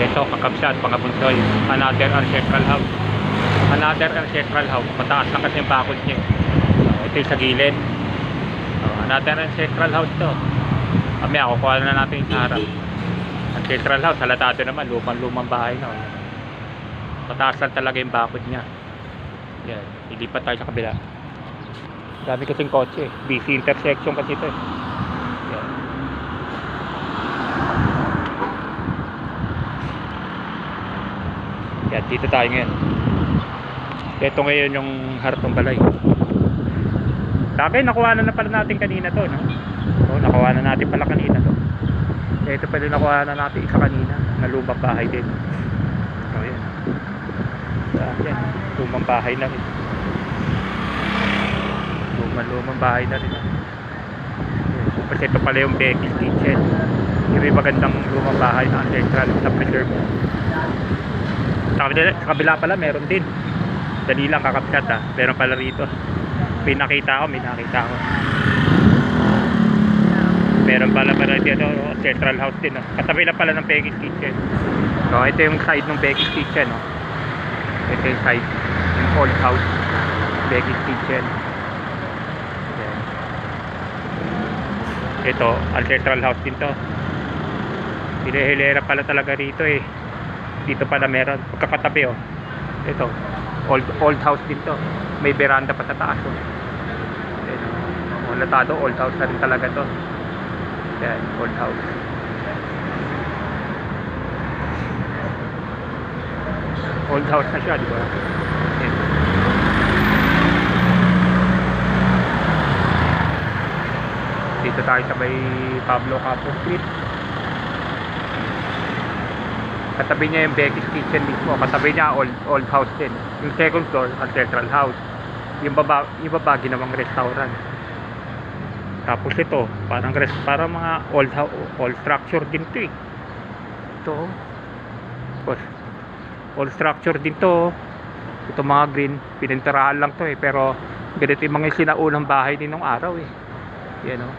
Ito, kakabsat, pangabunsoy. Another ancestral house. Another ancestral house. Mataas lang kasi yung bakod niya. Ito sa gilid. Another ancestral house to. Kami, ako kuha na natin sa harap. Ancestral house, halatado naman. Lumang-lumang bahay na. oh. Mataas lang talaga yung bakod niya. Yan, ilipat tayo sa kabila. Dami kasing kotse. Busy intersection kasi ito. eh. Yan, dito tayo ngayon. Ito ngayon yung harap ng balay. Sabi, nakuha na, na pala natin kanina to, no? So, nakuha na natin pala kanina to. Ito pala yung nakuha na natin isa kanina, na lumang bahay din. So, yan. Yan, lumang bahay na rin. Lumang, lumang bahay na rin. ah. Yan. Kasi ito pala yung Becky's Kitchen. Yung magandang lumang bahay na ancestral sa preserve. Sa kabila, sa kabila pala meron din. Dali lang kakapsat ah. Meron pala rito. May nakita ako, may nakita ako. Meron pala pala dito, oh, central house din. Oh. Katabi lang pala ng Becky's Kitchen. So, ito yung side ng Becky's Kitchen. Oh. Ito yung side. Yung old house. Becky's Kitchen. Ito, ancestral house din to. Hilera pala talaga rito eh. Dito pala meron. Pagkakatabi oh. Ito. Old old house din to. May veranda pa sa taas oh. Ayan, oh. Latado, old house na rin talaga to. Yan, old house. Old house na siya, di ba? Dito tayo sa may Pablo Capo Street. Katabi niya yung Becky's Kitchen mismo. Katabi niya old, old house din. Yung second floor, ang central house. Yung baba, yung baba ginawang restaurant. Tapos ito, parang rest, parang mga old old structure din to eh. Ito. Tapos, old structure din to. Ito mga green, pinintirahan lang to eh. Pero, ganito yung mga sinaunang bahay din nung araw eh. Yan oh.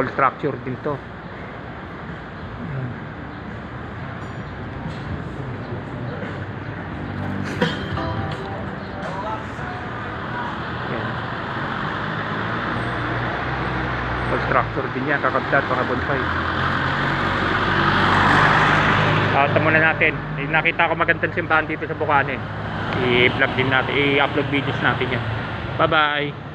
Old structure din to. Old structure din yan, kakabdad, mga bonsai. Tawag muna natin. May nakita ko magandang simbahan dito sa Bukane. I-vlog din natin, i-upload videos natin yan. Bye-bye!